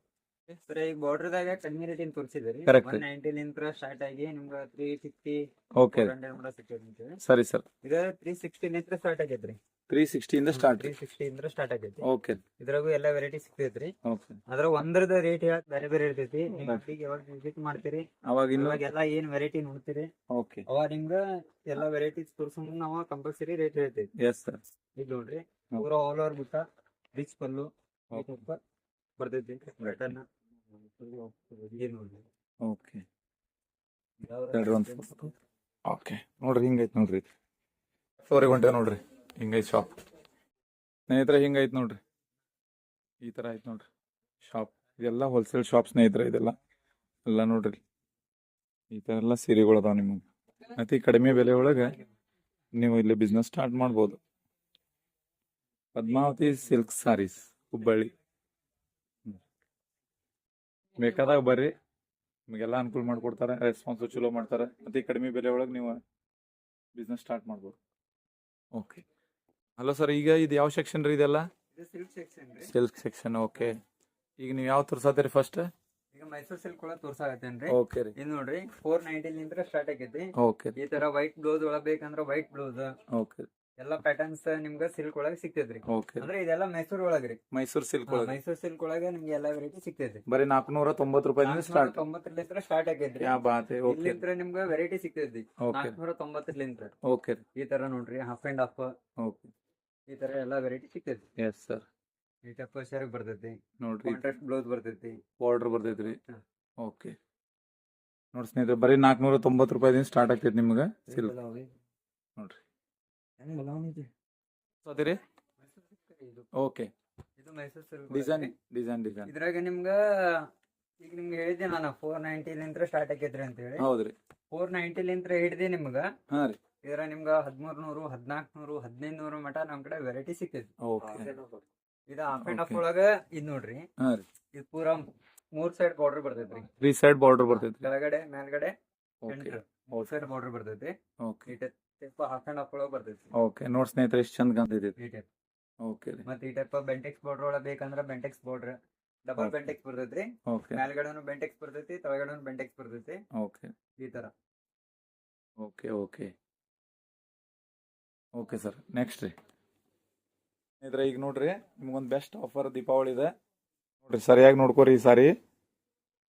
ಸರ್ ಈಗ ಬಾರ್ಡರ್ ದಾಗ ರೇಟಿನ ತೋರಿಸಿದ್ರಿ.
Correct.
ಒನ್ ನೈನ್ಟಿ ನಿಂತ್ರ ಸ್ಟಾರ್ಟ್ ಆಗಿ ನಿಮ್ಗೆ ತ್ರೀ ಫಿಫ್ಟಿ
ಓಕೆ
ಹಂಡ್ರೆಡ್ ಕೂಡ ಸಿಗ್ತೈತಿ
ಸರಿ ಸರ್.
ಇದು ತ್ರೀ ಸಿಕ್ಸ್ಟಿ ನಿಂತ್ರ ಸ್ಟಾರ್ಟ್ ಆಗೈತ್ರಿ.
ತ್ರೀ ಸಿಕ್ಸ್ಟಿಯಿಂದ ಸ್ಟಾರ್ಟ್
ತ್ರೀ ಸಿಕ್ಸ್ಟಿ ಇಂದ ಸ್ಟಾರ್ಟ್ ಆಗೈತಿ
ಓಕೆ
ಇದ್ರಾಗೂ ಎಲ್ಲಾ ವೆರೈಟಿ ಸಿಗ್ತೈತ್ರಿ.
ಓಕೆ
ಅದ್ರ ಒಂದ್ರದ ರೇಟ್ ಹೇಳಕ್ ಬೇರೆ ಬೇರೆ ಇರ್ತೈತಿ. ನಿಮ್ ಅಂಗಡಿಗೆ ಯಾವಾಗ ವಿಸಿಟ್ ಮಾಡ್ತೀರಿ
ಅವಾಗ ಇನ್ನು
ಎಲ್ಲಾ ಏನ್ ವೆರೈಟಿ ನೋಡ್ತೀರಿ.
ಓಕೆ
ಅವಾಗ ನಿಮ್ಗ ಎಲ್ಲಾ ವೆರೈಟೀಸ್ ತೋರ್ಸಂಗ್ ನಾವ ಕಂಪಲ್ಸರಿ ರೇಟ್ ಹೇಳ್ತೈತಿ
ಎಸ್ ಸರ್
ಈಗ ನೋಡ್ರಿ
ಹ್ಮ್.
ಆಲ್ ಓವರ್ ಬುಟ್ಟ ರಿಚ್ ಪಲ್ಲು ಈ
Okay.
type ಬರ್ತೈತಿ. ಬಟನ್
ಓಕೆ ಒಂದ್ ಓಕೆ ನೋಡ್ರಿ ಹಿಂಗೈತೆ ನೋಡ್ರಿ. ಸೋರಿ ಗಂಟೆ ನೋಡ್ರಿ. ಹಿಂಗೈತೆ ಶಾಪ್ ಸ್ನೇಹಿತರೆ ಹಿಂಗೈತೆ ನೋಡ್ರಿ. ಈ ತರ ಐತೆ ನೋಡ್ರಿ. ಶಾಪ್ ಇದೆಲ್ಲ ಹೋಲ್ಸೇಲ್ ಶಾಪ್ ಸ್ನೇಹಿತರೆ ಇದೆಲ್ಲ. ಎಲ್ಲ ನೋಡ್ರಿ. ಈ ತರ ಎಲ್ಲ ಸೀರೆಗಳು ಅದಾವ ನಿಮಗೆ. ಅತಿ ಕಡಿಮೆ ಬೆಲೆ ಒಳಗೆ ನೀವು ಇಲ್ಲಿ ಬಿಸ್ನೆಸ್ ಸ್ಟಾರ್ಟ್ ಮಾಡ್ಬೋದು. ಪದ್ಮಾವತಿ ಸಿಲ್ಕ್ ಸಾರೀಸ್ ಹುಬ್ಬಳ್ಳಿ. ಬೇಕಾದಾಗ ಬರ್ರಿ. ನಿಮಗೆಲ್ಲ ಅನುಕೂಲ ಮಾಡಿಕೊಡ್ತಾರೆ ರೆಸ್ಪಾನ್ಸು ಚಲೋ ಮಾಡ್ತಾರೆ. ಅತಿ ಕಡಿಮೆ ಬೆಲೆ ಒಳಗೆ ನೀವು ಬಿಸ್ನೆಸ್ ಸ್ಟಾರ್ಟ್ ಮಾಡ್ಬೋದು. ಓಕೆ ಹಲೋ ಸರ್ ಈಗ ಇದು ಯಾವ ಸೆಕ್ಷನ್ ರೀ ಇದೆಲ್ಲ?
ಇದು ಸಿಲ್ಕ್ ಸೆಕ್ಷನ್ ರೀ.
ಸಿಲ್ಕ್ ಸೆಕ್ಷನ್ ಓಕೆ ಈಗ ನೀವು ಯಾವ ತೋರ್ಸಾತೀರಿ ಫಸ್ಟ್
ಈಗ ಮೈಸೂರ್ ಸಿಲ್ಕ್ ಒಳಗೆ ತೋರ್ಸಾಕತ್ತೇನ್ರಿ.
ಓಕೆ ರೀ.
ಇದು ನೋಡ್ರಿ ಫೋರ್ ನೈಂಟಿ ನಿಂತ್ರ ಸ್ಟಾರ್ಟ್ ಆಗೈತಿ
ಓಕೆ
ಈ ತರ ವೈಟ್ ಬ್ಲೌಸ್ ಒಳಗೆ ಬೇಕಂದ್ರೆ ವೈಟ್ ಬ್ಲೌಸ್
ಓಕೆ
ಎಲ್ಲಾ ಪ್ಯಾಟರ್ನ್ಸ್ ನಿಮ್ಗೆ ಸಿಲ್ಕ್ ಒಳಗೆ ಸಿಗ್ತೈತ್ರಿ.
ಓಕೆ
ಅಂದ್ರೆ ಇದೆಲ್ಲ ಮೈಸೂರ್ ಒಳಗ್ರಿ.
ಮೈಸೂರ್ ಸಿಲ್ಕ್ ಒಳಗೆ.
ಮೈಸೂರ್ ಸಿಲ್ಕ್ ಒಳಗೆ ನಿಮ್ಗೆ ಎಲ್ಲಾ ವೆರೈಟಿ ಸಿಗ್ತೈತಿ
ಬರೀ ನಾಲ್ಕನೂರ ತೊಂಬತ್ತು ರೂಪಾಯಿ ಸ್ಟಾರ್ಟ್
ತೊಂಬತ್ತರಿಂದ ಸ್ಟಾರ್ಟ್ ಆಗೈತ್ರಿ.
ಯಾ ಬಾತೆ ಓಕೆ
ಇಲ್ಲಿಂತ್ರ ನಿಮ್ಗ ವೆರೈಟಿ ಸಿಗ್ತೈತಿ
ಓಕೆ
ನಾಲ್ಕನೂರ ತೊಂಬತ್ತರಿಂದ
ಓಕೆ
ಈ ತರ ನೋಡ್ರಿ ಹಾಫ್ ಅಂಡ್ ಹಾಫ್
ಓಕೆ
ಈ ತರ ಎಲ್ಲಾ ವೆರೈಟಿ ಸಿಗ್ತೈತಿ
ಎಸ್ ಸರ್
ಈ ಟೈಪ್ ಶರ್ಟ್ ಬರ್ತೈತಿ
ನೋಡ್ರಿ.
ಕಾಂಟ್ರಾಸ್ಟ್ ಬ್ಲೌಸ್ ಬರ್ತೈತಿ
ಬಾರ್ಡರ್ ಬರ್ತೈತ್ರಿ. ಓಕೆ ನೋಡಿ ಸ್ನೇಹಿತರೆ ಬರೀ ನಾಲ್ಕನೂರ ತೊಂಬತ್ತು ರೂಪಾಯಿದಿಂದ ಸ್ಟಾರ್ಟ್ ಆಗ್ತೈತಿ ನಿಮ್ಗೆ ಸಿಲ್ಕ್ ನೋಡ್ರಿ. ಸೋತಿರಿ ಓಕೆ
ಇದು. Mysore silk
design design design.
ಇದ್ರಾಗ ನಿಮ್ಗ ಈಗ ನಿಮ್ಗೆ ಹೇಳಿದೆ ನಾನು ಫೋರ್ ನೈಂಟಿಲಿಂತ್ರ ಸ್ಟಾರ್ಟ್ ಆಗಿದ್ರಿ ಅಂತ ಹೇಳಿ
ಹೌದ್ರಿ.
ಫೋರ್ ನೈಂಟಿಲಿಂತ್ರ ಹಿಡ್ದೆ ನಿಮ್ಗ.
ಹಾ ರೀ.
ಇದ್ರ ನಿಮ್ಗ ಹದಿಮೂರ್ ನೂರು ಹದಿನಾಲ್ಕು ನೂರು ಹದಿನೈದು ನೂರು ಮಟ ನಮ್ ಕಡೆ ವೆರೈಟಿ ಸಿಗ್ತೈತಿ
ಓಕೆ.
ಇದು ಆಫ್ ಅಂಡ್
ಆಫ್
ಒಳಗ ಇದ್ ನೋಡ್ರಿ.
ಹಾ ರೀ.
ಇದು ಪೂರಾ ಮೂರ್ ಸೈಡ್ ಬಾರ್ಡರ್ ಬರ್ತೈತ್ರಿ.
ತ್ರೀ ಸೈಡ್ ಬಾರ್ಡರ್ ಬರ್ತೈತಿ
ಕೆಳಗಡೆ ಮೇಲ್ಗಡೆ
ಓಕೆ.
ಸೆಂಟರ್ ಮೂರ್ ಸೈಡ್ ಬಾರ್ಡರ್ ಬರ್ತೈತಿ
ಓಕೆ.
ಟೈಪ್ ಹಾಫ್ ಒಳಗ ಬರ್ತೈತಿ.
ಓಕೆ ನೋಡಿ ಸ್ನೇಹಿತರೆ ಎಷ್ಟು ಚಂದ ಕಾಣ್ತೈತಿ
ಈ ಟೈಪ್
ಓಕೆ ರೀ.
ಮತ್ತೆ ಈ ಟೈಪ್ ಬೆಂಟೆಕ್ಸ್ ಬಾರ್ಡರ್ ಒಳಗ ಬೇಕಂದ್ರ ಬೆಂಟೆಕ್ಸ್ ಬಾರ್ಡರ್ ಡಬಲ್. ಬೆಂಟೆಕ್ಸ್ ಬರ್ತೈತ್ರಿ.
ಓಕೆ
ಮೇಲ್ಗಡೆನು ಬೆಂಟೆಕ್ಸ್ ಬರ್ತೈತಿ ತಳಗಡೆನು ಬೆಂಟೆಕ್ಸ್ ಬರ್ತೈತಿ.
ಓಕೆ
ಈ ತರ.
Okay okay okay sir next ರೀ. ಸ್ನೇಹಿತರೆ ಈಗ ನೋಡ್ರಿ ನಿಮ್ಗೊಂದು ಬೆಸ್ಟ್ ಆಫರ್ ದೀಪಾವಳಿ ಇದೆ. ನೋಡ್ರಿ ಸರಿಯಾಗಿ ನೋಡ್ಕೋರಿ ಈ ಸಾರಿ.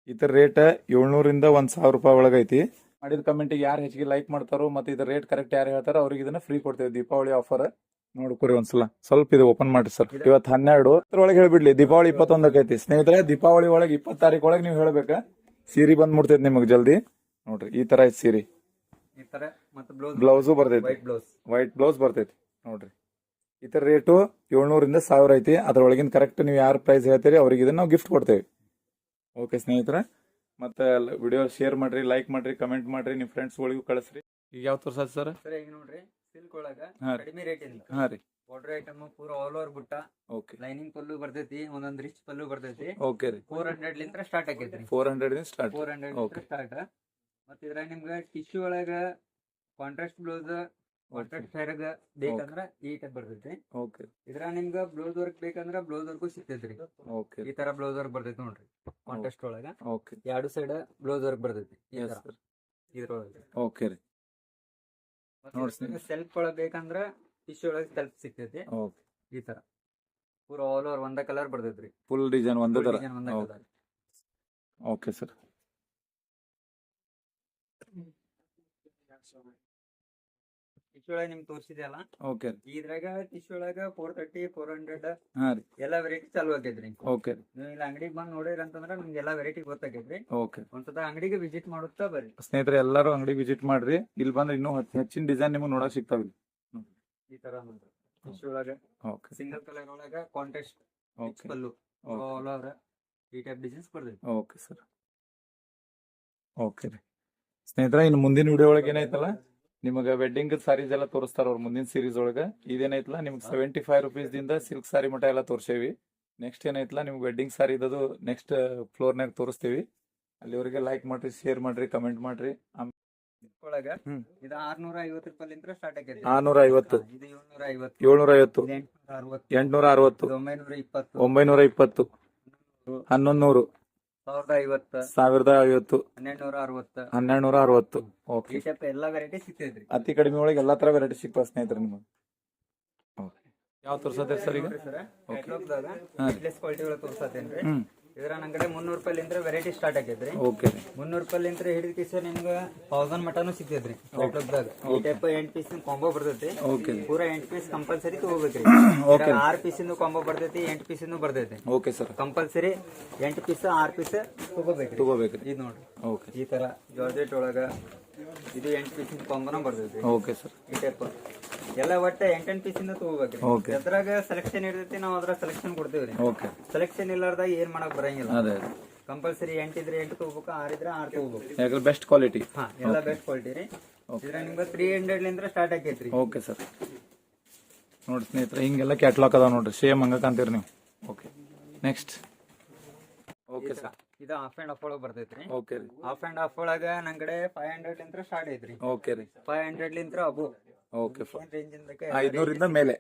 ಇದ್ರ ರೇಟ್ ಏಳ್ನೂರಿಂದ ಒಂದು ಸಾವಿರ ರೂಪಾಯಿ ಒಳಗೈತಿ. ಮಾಡಿದ ಕಮೆಂಟಿಗೆ ಯಾರು ಹೆಚ್ಚಿಗೆ ಲೈಕ್ ಮಾಡ್ತಾರೋ ಮತ್ತೆ ಇದ್ರ ರೇಟ್ ಕರೆಕ್ಟ್ ಯಾರು ಹೇಳ್ತಾರೋ ಅವ್ರಿಗೆ ಇದನ್ನ ಫ್ರೀ ಕೊಡ್ತೇವೆ. ದೀಪಾವಳಿ ಆಫರ್ ನೋಡ್ಕೊರಿ ಒಂದ್ಸಲ. ಸ್ವಲ್ಪ ಇದು ಓಪನ್ ಮಾಡಿ ಸರ್ ಇವತ್ತು ಹನ್ನೆರಡು. ಅದ್ರೊಳಗೆ ಹೇಳ್ಬಿಡ್ಲಿ ದೀಪಾವಳಿ ಇಪ್ಪತ್ತೊಂದಕ್ಕೆ ಐತಿ. ಸ್ನೇಹಿತರೆ ದೀಪಾವಳಿ ಒಳಗೆ ಇಪ್ಪತ್ತು ತಾರೀಕು ಒಳಗೆ ನೀವು ಹೇಳ್ಬೇಕಾ. ಸೀರೆ ಬಂದ್ ಮುಡ್ತೈತಿ ನಿಮಗೆ ಜಲ್ದಿ. ನೋಡ್ರಿ ಈ ತರ ಐತಿ ಸೀರೆ.
ಈ ಬ್ಲೌಸ್
ಬರ್ತೈತಿ.
ವೈಟ್ ಬ್ಲೌಸ್
ಬರ್ತೈತಿ. ನೋಡ್ರಿ. ತರ ರೇಟು ಏಳ್ನೂರಿಂದ ಸಾವಿರ ಐತಿ. ಅದ್ರೊಳಗಿನ ಕರೆಕ್ಟ್ ನೀವು ಯಾರು ಪ್ರೈಸ್ ಹೇಳ್ತೀರಿ ಅವ್ರಿಗೆ ಇದನ್ನ ನಾವು ಗಿಫ್ಟ್ ಕೊಡ್ತೇವೆ. ಓಕೆ ಸ್ನೇಹಿತರೆ ಮತ್ತೆ ವಿಡಿಯೋ ಶೇರ್ ಮಾಡ್ರಿ ಲೈಕ್ ಮಾಡ್ರಿ ಕಮೆಂಟ್ ಮಾಡ್ರಿ ನಿಮ್ಮ ಫ್ರೆಂಡ್ಸ್ಗಳಿಗೂ ಕಳಿಸ್ರಿ. ಈಗ ಯಾವ ತೋರ್ಸತ್ ಸರ್?
ಸರ್ ಈಗ ನೋಡ್ರಿ ಸಿಲ್ಕ್ ಒಳಗ
ಹಾ ರೀ.
ಕಡಿಮೆ ರೇಟ್ ಇಂದ
ಹಾ ರೀ.
ಬಾರ್ಡರ್ ಐಟಮ್ ಪೂರ ಆಲ್ ಓವರ್ ಬುಟ್ಟ
ಓಕೆ
ಲೈನಿಂಗ್ ಪಲ್ಲು ಬರ್ತೈತಿ ಒಂದೊಂದ್ ರಿಚ್ ಪಲ್ಲು ಬರ್ತೈತಿ.
ಓಕೆ ರೀ.
ಫೋರ್ ಹಂಡ್ರೆಡ್ ಲಿಂತ್ರ ಸ್ಟಾರ್ಟ್ ಆಗೈತ್ರಿ
four hundred start
four hundred
Okay.
Start ಮತ್ತ ಇದ್ರಾಗ ನಿಮ್ಗ ಟಿಶ್ಯೂ ಒಳಗ ಕಾಂಟ್ರಾಸ್ಟ್ ಬ್ಲೌಸ್ ಕಾಂಟ್ರಾಸ್ಟ್ ಫೇರ್ಗ ಬೇಕಂದ್ರ ಈ ಟೈಪ್ ಬರ್ತೈತಿ.
ಓಕೆ
ಇದ್ರಾಗ ನಿಮ್ಗ ಬ್ಲೌಸ್ ವರ್ಕ್ ಬೇಕಂದ್ರ ಬ್ಲೌಸ್ ವರ್ಕ್ ಸಿಗ್ತೈತ್ರಿ.
ಓಕೆ
ಈ ತರ ಬ್ಲೌಸ್ ವರ್ಕ್ ಬರ್ತೈತಿ ನೋಡ್ರಿ. ಕಾಂಟೆಸ್ಟ್ ಒಳಗ
ಓಕೆ
ಎರಡು ಸೈಡ್ ಬ್ಲೌಸ್ ವರ್ಕ್ ಬರ್ತೈತಿ ಇದ್ರೊಳಗ.
ಓಕೆ ರೀ.
ಸೆಲ್ಫ್ ಒಳಗ ಬೇಕಂದ್ರ ಟಿಶ್ಯೂ ಒಳಗ ಸೆಲ್ಫ್ ಸಿಗ್ತೈತಿ.
ಓಕೆ
ಈ ತರ. ಪೂರ ಆಲ್ ಓವರ್ ಒಂದ ಕಲರ್ ಬರ್ತೈತ್ರಿ.
ಫುಲ್ ಡಿಸೈನ್ ಒಂದೇ ತರ.
ಒಂದ ಕಲರ್
ಓಕೆ ಸರ್
ಟಿಶ್ಯೂ ಒಳಗ ನಿಮ್ಗೆ ತೋರಿಸಿದೆಲ್ಲ
ಓಕೆ
ಇದ್ರಾಗ ಟಿಶ್ಯೂ ಒಳಗ ಫೋರ್ ತರ್ಟಿ ಫೋರ್ ಹಂಡ್ರೆಡ್
ಹಾ ರೀ.
ಎಲ್ಲಾ ವೆರೈಟಿ ಚಾಲು ಆಗೈತ್ರಿ
ಓಕೆ
ನೀವು ಇಲ್ಲಿ ಅಂಗಡಿಗೆ ಬಂದ್ ನೋಡಿರಿ ಅಂತಂದ್ರ ನಿಮ್ಗೆ ಎಲ್ಲಾ ವೆರೈಟಿ ಗೊತ್ತಾಗೈತ್ರಿ
ಓಕೆ
ಒಂದ್ಸತ ಅಂಗಡಿಗೆ ವಿಸಿಟ್ ಮಾಡುತ್ತಾ ಬರ್ರಿ.
ಸ್ನೇಹಿತರೆ ಎಲ್ಲರೂ ಅಂಗಡಿ ವಿಸಿಟ್ ಮಾಡ್ರಿ. ಇಲ್ಲಿ ಬಂದ್ರೆ ಇನ್ನೂ ಹೆಚ್ಚ್- ಹೆಚ್ಚಿನ ಡಿಸೈನ್ ನಿಮಗೆ ನೋಡಕ್ ಸಿಗ್ತಾವ
ಈ ತರ ನೋಡ್ರಿ ಟಿಶ್ಯೂ ಒಳಗ
ಓಕೆ
ಸಿಂಗಲ್ ಕಲರ್ ಒಳಗ contrast
okay
pallu. All over ಈ ಟೈಪ್ ಡಿಸೈನ್ಸ್ ಬರ್ತೈತಿ
ಓಕೆ ಸರ್ ಓಕೆ ರೀ. ಸ್ನೇಹಿತರೆ ಇನ್ನು ಮುಂದಿನ ವಿಡಿಯೋ ಒಳಗೆ ಏನೈತಲ್ಲ ನಿಮಗೆ ವೆಡ್ಡಿಂಗ್ ಸಾರೀಸ್ ಎಲ್ಲ ತೋರಿಸ್ತಾರ ಅವ್ರ ಮುಂದಿನ ಸೀರೀಸ್ ಒಳಗ. ಇದೇನೈತಲ್ಲ ನಿಮ್ಗೆ ಸೆವೆಂಟಿ ಫೈವ್ ರುಪೀಸ್ ದಿಂದ ಸಿಲ್ಕ್ ಸಾರಿ ಮಟ ಎಲ್ಲ ತೋರಿಸೇವಿ. ನೆಕ್ಸ್ಟ್ ಏನೈತಲ್ಲ ನಿಮ್ಗೆ ವೆಡ್ಡಿಂಗ್ ಸಾರಿ ಇದ್ದದು ನೆಕ್ಸ್ಟ್ ಫ್ಲೋರ್ನಾಗ ತೋರಿಸ್ತೀವಿ. ಅಲ್ಲಿವರೆಗೆ ಲೈಕ್ ಮಾಡ್ರಿ ಶೇರ್ ಮಾಡ್ರಿ ಕಮೆಂಟ್ ಮಾಡ್ರಿ.
ಆರ್ನೂರ ಐವತ್ತು
ಐವತ್ತು
ಏಳ್ನೂರ ಎಂಟ್ನೂರ ಅರವತ್ತು ಒಂಬೈನೂರ ಇಪ್ಪತ್ತು
ಹನ್ನೊಂದು ನೂರು
ಸಾವಿರದ ಐವತ್ತು.
ಸಾವಿರದ ಐವತ್ತು.
ಹನ್ನೆರಡ್ನೂರ ಅರವತ್ತು
ಹನ್ನೆರಡ್ನೂರ ಅರವತ್ತು ಓಕೆ
ಈ ಟೈಪ್ ಎಲ್ಲಾ ವೆರೈಟಿ ಸಿಗ್ತೈತ್ರಿ
ಅತಿ ಕಡಿಮೆ ಒಳಗೆ ಎಲ್ಲಾ ತರ ವೆರೈಟಿ ಸಿಗ್ತಾವ ಸ್ನೇಹಿತರೆ ನಿಮಗೆ. ಯಾವ ತೋರ್ಸತ್ತೆ ಸರ್ ಈಗ?
ತೋರ್ಸತ್ತೇನ್ರಿ.
ಹ್ಮ್.
ಇದ್ರ ನನ್ನ ಕಡೆ ಮುನ್ನೂರು ರೂಪಾಯಿಲಿಂದ ವೆರೈಟಿ ಸ್ಟಾರ್ಟ್ ಆಗೈತ್ರಿ
ಓಕೆ
ಮುನ್ನೂರು ರೂಪಾಯಿಲಿಂದ ಹಿಡಿದ ಕಿಸ ನಿಮ್ಗೆ ತೌಸಂಡ್ ಮಟನು ಸಿಗ್ತೈತ್ರಿ ದಾಗ. ಈ ಟೈಪ್ ಎಂಟ್ ಪೀಸ್ ಕಾಂಬೋ ಬರ್ತೈತಿ.
ಓಕೆ
ಪೂರ ಎಂಟ್ ಪೀಸ್ ಕಂಪಲ್ಸರಿ ತಗೋಬೇಕ್ರಿ
ಓಕೆ
ಆರ್ ಪೀಸ್ ಇಂದು ಕಾಂಬೋ ಬರ್ತೈತಿ ಎಂಟ್ ಪೀಸ್ ಇಂದು ಬರ್ತೈತಿ.
ಓಕೆ ಸರ್
ಕಂಪಲ್ಸರಿ ಎಂಟ್ ಪೀಸ್ ಆರ್ ಪೀಸ್ ತಗೋಬೇಕ್ರಿ
ತಗೋಬೇಕ್ರಿ
ಇದು ನೋಡ್ರಿ.
ಓಕೆ
ಈ ತರ ಜಾರ್ಜೆಟ್ ಒಳಗ ಇದು ಎಂಟ್ ಪೀಸಿನ ಕಾಂಬೋನ ಬರ್ತೈತಿ
ಓಕೆ ಸರ್
ಈ ಟೈಪ್ ಎಲ್ಲ ಒಟ್ಟ ಎಂಟೆಂಟ್ ಪೀಸಿಂದ ತಗೋಬೇಕ್ರಿ.
Okay.
ಎದ್ರಾಗ ಸೆಲೆಕ್ಷನ್ ಇರ್ತೈತಿ ನಾವು ಅದ್ರಾಗ ಸೆಲೆಕ್ಷನ್ ಕೊಡ್ತೀವಿ
ಓಕೆ
ಸೆಲೆಕ್ಷನ್ ಇಲ್ಲಾರ್ದಾಗ ಏನ್ ಮಾಡಕ್ ಬರಂಗಿಲ್ಲ.
ಅದೇ
ಕಂಪಲ್ಸರಿ ಎಂಟಿದ್ರೆ ಎಂಟು ತಗೋಬೇಕು ಆರಿದ್ರೆ ಇದ್ರೆ ಆರ್ ತಗೋಬೇಕು.
ಯಾಕಂದ್ರೆ ಬೆಸ್ಟ್ ಕ್ವಾಲಿಟಿ
ಹಾ ಎಲ್ಲ ಬೆಸ್ಟ್ ಕ್ವಾಲಿಟಿ ರೀ. ಇದ್ರ ನಿಮ್ಗೆ ತ್ರೀ ಹಂಡ್ರೆಡ್ ಲಿಂದ ಸ್ಟಾರ್ಟ್ ಆಕೈತ್ರಿ.
ಓಕೆ ಸರ್ ನೋಡಿ ಸ್ನೇಹಿತರೆ ಹಿಂಗೆಲ್ಲ ಕ್ಯಾಟ್ಲಾಗ್ ಅದಾವ ನೋಡ್ರಿ. ಸೇಮ್ ಹಂಗ ಕಾಂತೀರಿ ನೀವು. ಓಕೆ ನೆಕ್ಸ್ಟ್ ಓಕೆ ಸರ್
ಇದು ಹಾಫ್ ಅಂಡ್ ಆಫ್ ಒಳಗೆ ಬರ್ತೈತ್ರಿ.
ಓಕೆ ರೀ.
ಹಾಫ್ ಅಂಡ್ ಆಫ್ ಒಳಗ ನನ್ನ ಕಡೆ ಫೈವ್ ಹಂಡ್ರೆಡ್ ಲಿಂತ್ರ ಸ್ಟಾರ್ಟ್ ಐತ್ರಿ.
ಓಕೆ ರೀ.
ಫೈವ್ ಹಂಡ್ರೆಡ್ ಲಿಂತ್ರ ಅಬು
ಓಕೆ ಐದ್ನೂರಿಂದ ಮೇಲೆ.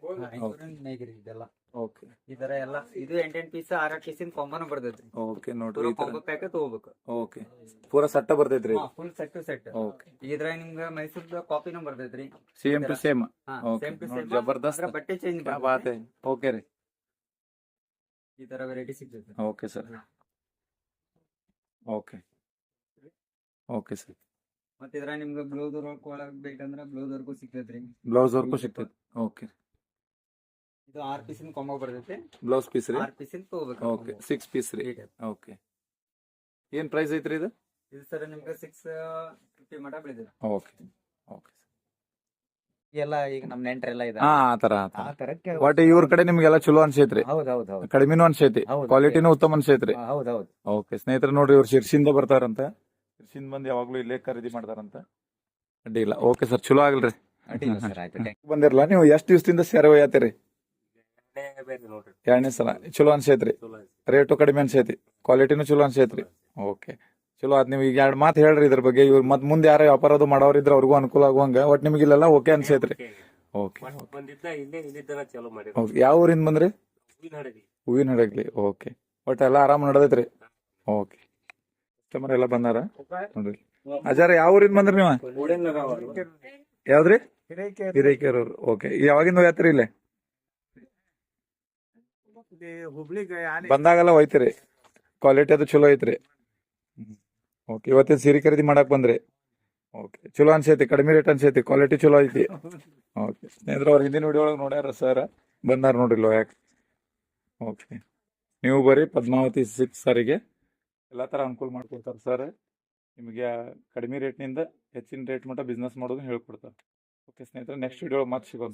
ಮೇಗ್ರಿ ಇದೆಲ್ಲ.
ಓಕೆ
ತರ ಎಲ್ಲ ಇದು ಎಂಟೆಂಟ್ ಪೀಸ್ ಆರ್ ಪೀಸ್ ಇಂದ ಕಾಂಬೋನ ಬರ್ತೈತ್ರಿ.
ಓಕೆ ನೋಡ್ರಿ
ಕಾಂಬೋ ಪ್ಯಾಕ್ ತಗೋಬೇಕು.
ಓಕೆ ಪೂರ ಸೆಟ್ ಬರ್ತೈತ್ರಿ.
ಫುಲ್ ಸೆಟ್ ಸೆಟ್
ಓಕೆ
ಇದ್ರಾಗ ನಿಮ್ಗೆ ಮೈಸೂರ್ದ ಕಾಪಿನೂ ಬರ್ತೈತ್ರಿ.
Same to same
same to same
ಜಬರ್ದಸ್ತ್.
ಬಟ್ಟೆ ಚೇಂಜ್
ಬಾತ್ ಓಕೆ ರೀ.
ಈ ತರ ವೆರೈಟಿ ಸಿಗ್ತೈತೆ
okay sir okay. Okay sir.
ಮತ್ತೆ ಇದ್ರಾಗ ನಿಮ್ಗೆ ಬ್ಲೌಸ್ ವರ್ಕ್ ಒಳಗೆ ಬೇಕಂದ್ರ ಬ್ಲೌಸ್ ವರ್ಕು ಸಿಗ್ತೈತ್ರಿ.
ಬ್ಲೌಸ್ ವರ್ಕು ಸಿಗ್ತೈತಿ. ಓಕೆ.
ಇದು ಆರ್ ಪೀಸ್ ಕಾಂಬೋ ಬರ್ತೈತಿ.
ಬ್ಲೌಸ್ ಪೀಸ್ ರೀ?
ಆರ್ ಪೀಸ್ ತಗೋಬೇಕು
ಓಕೆ. ಸಿಕ್ಸ್ ಪೀಸ್ ರೀ? ಓಕೆ. ಏನು ಪ್ರೈಸ್ ಐತ್ರಿ ಇದು?
ಇದು ಸರ್ ನಿಮ್ಗೆ ಸಿಕ್ಸ್ ಫಿಫ್ಟಿ ಮಟ ಬೆಳೆದಿದೆ.
ಓಕೆ. ಓಕೆ
ಎಲ್ಲ ಈಗ ನಮ್ ನೆಂಟ್ರೆಲ್ಲ ಇದೆ
ಹಾ ಆತರ
ಆ ತರಕ್ಕೆ
ಒಟ್ ಇವ್ರ ಕಡೆ ನಿಮ್ಗೆಲ್ಲ ಚಲೋ ಅನ್ಸೈತ್ರಿ.
ಹೌದ್ ಹೌದ್ ಹೌದ್
ಕಡಿಮೆನೂ ಅನ್ಸೈತಿ.
ಹೌದು.
ಕ್ವಾಲಿಟಿನೂ ಉತ್ತಮ ಅನ್ಸೈತ್ರಿ.
ಹೌದ್ ಹೌದ್
ಓಕೆ ಸ್ನೇಹಿತರೆ ನೋಡ್ರಿ ಇವ್ರು ಶಿರ್ಸಿಂದ ಬರ್ತಾರಂತ. ಶಿರ್ಸಿಂದ ಬಂದು ಯಾವಾಗ್ಲೂ ಇಲ್ಲೇ ಖರೀದಿ ಮಾಡ್ತಾರಂತ. ಅಡ್ಡಿ ಇಲ್ಲ. ಓಕೆ ಸರ್ ಚಲೋ ಆಗಲ್ರಿ
ಅಡ್ಡಿಲ್ಲ ಸರ್ ಆಯ್ತು thank
ಬಂದಿರಲ್ಲ ನೀವು ಎಷ್ಟು ದಿವಸದಿಂದ ಸೇರೆ ಒಯ್ಯತ್ತೀರಿ
ನೋಡ್ರಿ.
ಎರಡನೇ ಸಲ. ಚಲೋ ಅನ್ಸೈತ್ರಿ. ರೇಟು ಕಡಿಮೆ ಅನ್ಸೈತಿ ಕ್ವಾಲಿಟಿನೂ ಚಲೋ ಅನ್ಸೈತ್ರಿ. ಓಕೆ ಚಲೋ ಆತ್ ನೀವು ಈಗ ಎರಡು ಮಾತು ಹೇಳ್ರಿ ಇದ್ರ ಬಗ್ಗೆ. ಇವ್ರು ಮತ್ ಮುಂದೆ ಯಾರ ವ್ಯಾಪಾರ ಅದು ಮಾಡೋರ್ ಇದ್ರ ಅವ್ರಿಗೂ ಅನುಕೂಲ ಆಗುವಂಗ. ಒಟ್ ನಿಮ್ಗೆ ಇಲ್ಲೆಲ್ಲ ಓಕೆ ಅನ್ಸೈತ್ರಿ. ಓಕೆ.
ಬಂದಿದ್ದ ಇಲ್ಲೇ ಇಲ್ಲಿದ್ದನ ಚಾಲೂ ಮಾಡಿ
ಓಕೆ. ಯಾವ ಊರಿಂದ ಬಂದ್ರಿ? ಹೂವಿನ ಹಡಗ್ಲಿ. ಓಕೆ. ಒಟ್ ಎಲ್ಲ ಆರಾಮ್ ನಡದೈತ್ರಿ. ಓಕೆ. ಕಸ್ಟಮರ್ ಎಲ್ಲ ಬಂದಾರ? ನೋಡ್ರಿ. ಅಜಾರ ಯಾವ ಊರಿಂದ ಬಂದ್ರಿ ನೀವು? ಯಾವ್ದ್ರಿ? ಹಿರೇಕೆರೂರು. ಓಕೆ. ಯಾವಾಗಿಂದ ಹೋಗ್ಯಾತ್ರಿ ಇಲ್ಲೇ? ಬಂದಾಗೆಲ್ಲ ಹೋಯ್ತಿರಿ. ಕ್ವಾಲಿಟಿ ಅದು ಚಲೋ ಐತ್ರಿ. ಓಕೆ ಇವತ್ತಿನ ಸೀರೆ ಖರೀದಿ ಮಾಡಕ್ ಬಂದ್ರಿ? ಓಕೆ ಚಲೋ ಅನ್ಸೈತಿ, ಕಡಿಮೆ ರೇಟ್ ಅನ್ಸೈತಿ ಕ್ವಾಲಿಟಿ ಚಲೋ ಐತಿ. ಓಕೆ ಸ್ನೇಹಿತರೆ, ಅವ್ರ ಹಿಂದಿನ ವಿಡಿಯೋ ಒಳಗೆ ನೋಡ್ಯಾರ ಸರ್ ಬಂದಾರ ನೋಡಿಲ್ಲ ಯಾಕೆ? ಓಕೆ ನೀವು ಬರೀ ಪದ್ಮಾವತಿ ಸಿಕ್ಸ್ ಸಾರಿಗೆ ಎಲ್ಲ ಥರ ಅನುಕೂಲ ಮಾಡ್ಕೊಡ್ತಾರೆ ಸರ್ ನಿಮಗೆ ಕಡಿಮೆ ರೇಟ್ನಿಂದ ಹೆಚ್ಚಿನ ರೇಟ್ ಮಟ್ಟ ಬಿಸ್ನೆಸ್ ಮಾಡೋದು ಹೇಳ್ಕೊಡ್ತಾರೆ. ಓಕೆ ಸ್ನೇಹಿತರೆ ನೆಕ್ಸ್ಟ್ ವಿಡಿಯೋ ಮತ್ತೆ ಸಿಗೋಣ.